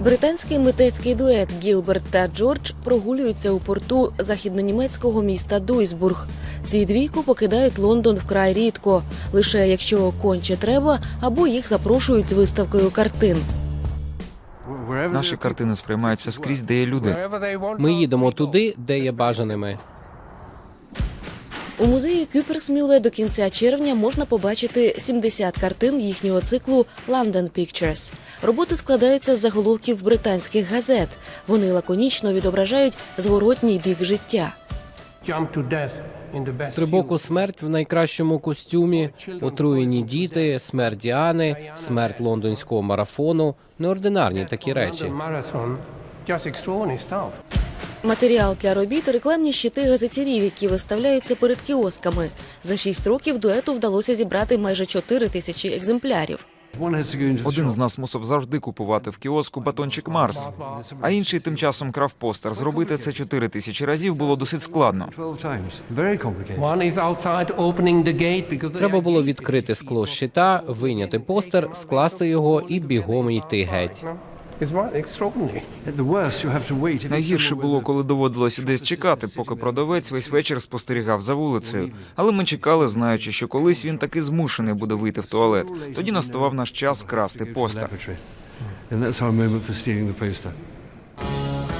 Британський митецький дует Гілберт та Джордж прогулюються у порту західнонімецького міста Дуйсбург. Ці двійку покидають Лондон вкрай рідко, лише якщо конче треба, або їх запрошують з виставкою картин. Наші картини сприймаються скрізь, де є люди. Ми їдемо туди, де є бажаними. У музеї Кюперсмюле до кінця червня можна побачити 70 картин їхнього циклу London Pictures. Роботи складаються з заголовків британських газет. Вони лаконічно відображають зворотній бік життя. Стрибок у смерть в найкращому костюмі, отруєні діти, смерть Діани, смерть лондонського марафону. Неординарні такі речі. Матеріал для робіт рекламні щити газетярів, які виставляються перед кіосками. За шість років дуету вдалося зібрати майже 4 тисячі екземплярів. Один з нас мусив завжди купувати в кіоску батончик Марс, а інший тим часом крав постер. Зробити це чотири тисячі разів було досить складно. Треба було відкрити скло щита, вийняти постер, скласти його і бігом йти геть. Найгірше було, коли доводилося десь чекати, поки продавець весь вечір спостерігав за вулицею. Але ми чекали, знаючи, що колись він таки змушений буде вийти в туалет. Тоді наставав наш час красти постер.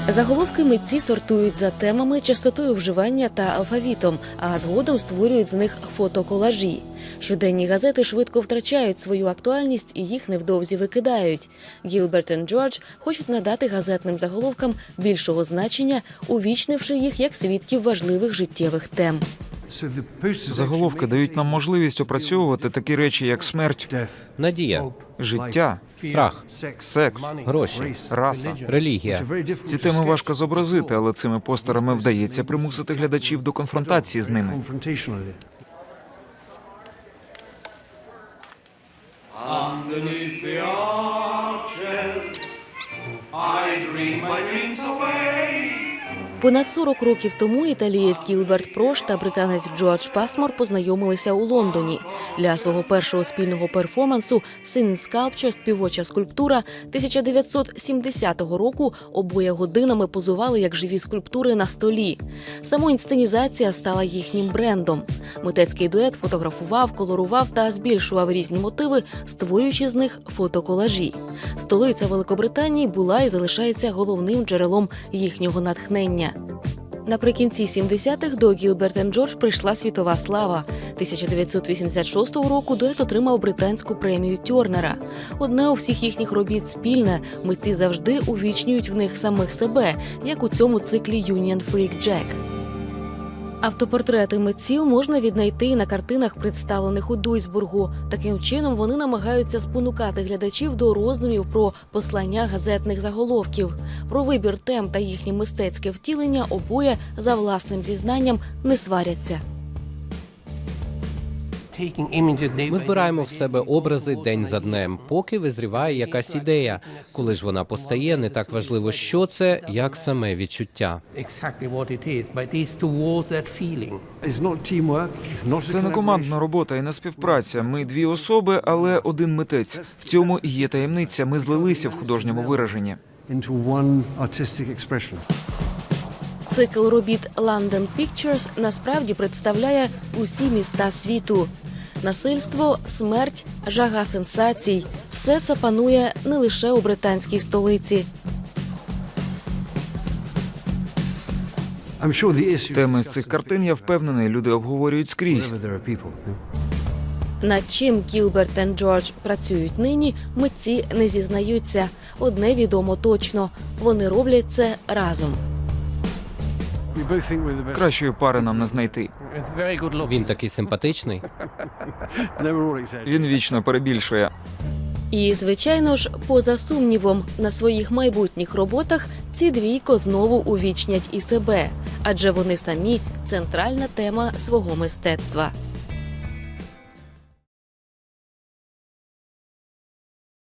Заголовки митці сортують за темами, частотою вживання та алфавітом, а згодом створюють з них фотоколажі. Щоденні газети швидко втрачають свою актуальність і їх невдовзі викидають. Гілберт і Джордж хочуть надати газетним заголовкам більшого значення, увічнивши їх як свідків важливих життєвих тем. Заголовки дають нам можливість опрацьовувати такі речі, як смерть, Надія, життя, страх, секс, гроші, раса. релігія. Ці теми важко зобразити, але цими постерами вдається примусити глядачів до конфронтації з ними. Underneath the arches, I dream my dreams away. Понад 40 років тому італієць Гілберт Прош та британець Джордж Пасмор познайомилися у Лондоні. Для свого першого спільного перформансу «Sin Sculpture» співоча скульптура 1970 року обоє годинами позували як живі скульптури на столі. Самоінсценізація стала їхнім брендом. Митецький дует фотографував, колорував та збільшував різні мотиви, створюючи з них фотоколажі. Столиця Великобританії була і залишається головним джерелом їхнього натхнення. Наприкінці 70-х до Гілберт Джордж прийшла світова слава. 1986 року дует отримав британську премію Тьорнера. Одне у всіх їхніх робіт спільне. Митці завжди увічнюють в них самих себе, як у цьому циклі Union Freak Jack. Автопортрети митців можна віднайти на картинах, представлених у Дуйсбургу. Таким чином вони намагаються спонукати глядачів до роздумів про послання газетних заголовків. Про вибір тем та їхнє мистецьке втілення обоє за власним зізнанням не сваряться. Ми збираємо в себе образи день за днем, поки визріває якась ідея. Коли ж вона постає, не так важливо, що це, як саме відчуття. Це не командна робота і не співпраця. Ми дві особи, але один митець. В цьому і є таємниця. Ми злилися в художньому вираженні. Цикл робіт London Pictures насправді представляє усі міста світу. Насильство, смерть, жага сенсацій все це панує не лише у британській столиці. Теми з цих картин, я впевнений, люди обговорюють скрізь. Над чим Гілберт та Джордж працюють нині, митці не зізнаються. Одне відомо точно вони роблять це разом. Кращої пари нам не знайти. Він такий симпатичний. Він вічно перебільшує. І, звичайно ж, поза сумнівом, на своїх майбутніх роботах ці двійко знову увічнять і себе, адже вони самі центральна тема свого мистецтва.